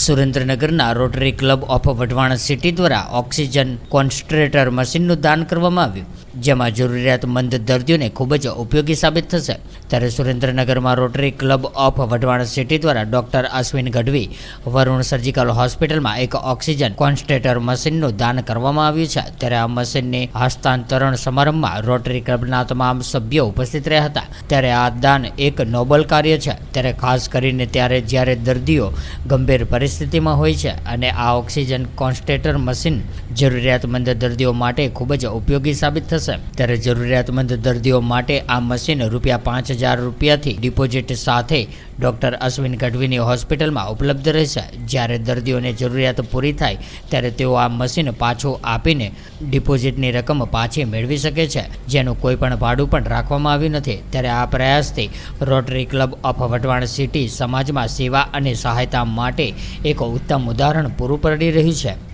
સુરેન્દ્રનગરના Rotary Club of Wadhwan City દ્વારા oxygen concentrator મશીનનું દાન કરવામાં આવ્યું. જેમાં જરૂરિયાતમંદ દર્દીઓને ખૂબ જ ઉપયોગી સાબિત થશે. ત્યારે સુરેન્દ્રનગરમાં Rotary Club of Wadhwan City દ્વારા ડોક્ટર અશ્વિન ગઢવી વરુણ સર્જિકલ હોસ્પિટલમાં એક ઓક્સિજન કોન્સ્ટેટર મશીનનું દાન કરવામાં આવ્યું છે. ત્યારે આ મશીનની હસ્તાંતરણ સમારંભમાં રોટરી ક્લબના તમામ સભ્યો ઉપસ્થિત રહ્યા હતા. ત્યારે આ દાન એક નોબલ કાર્ય છે. ત્યારે ખાસ કરીને ત્યારે જ્યારે દર્દીઓ ગંભીર પરિસ્થિતિમાં હોય છે અને આ ઓક્સિજન કોન્સ્ટેટર મશીન જરૂરિયાતમંદ દર્દીઓ માટે ખૂબ જ ઉપયોગી સાબિત થશે. ત્યારે જરૂરિયાતમંદ દર્દીઓ માટે આ મશીન રૂપિયા પાંચ હજાર રૂપિયાથી ડિપોઝિટ સાથે ડૉક્ટર અશ્વિન ગઢવીની હોસ્પિટલમાં ઉપલબ્ધ રહેશે. જ્યારે દર્દીઓને જરૂરિયાત પૂરી થાય, ત્યારે તેઓ આ મશીન પાછું આપીને ડિપોઝિટની રકમ પાછી મેળવી શકે છે. જેનું કોઈ પણ ભાડું પણ રાખવામાં આવ્યું નથી. ત્યારે આ પ્રયાસથી Rotary Club of Wadhwan City સમાજમાં સેવા અને સહાયતા માટે એક ઉત્તમ ઉદાહરણ પૂરું પડી રહ્યું છે.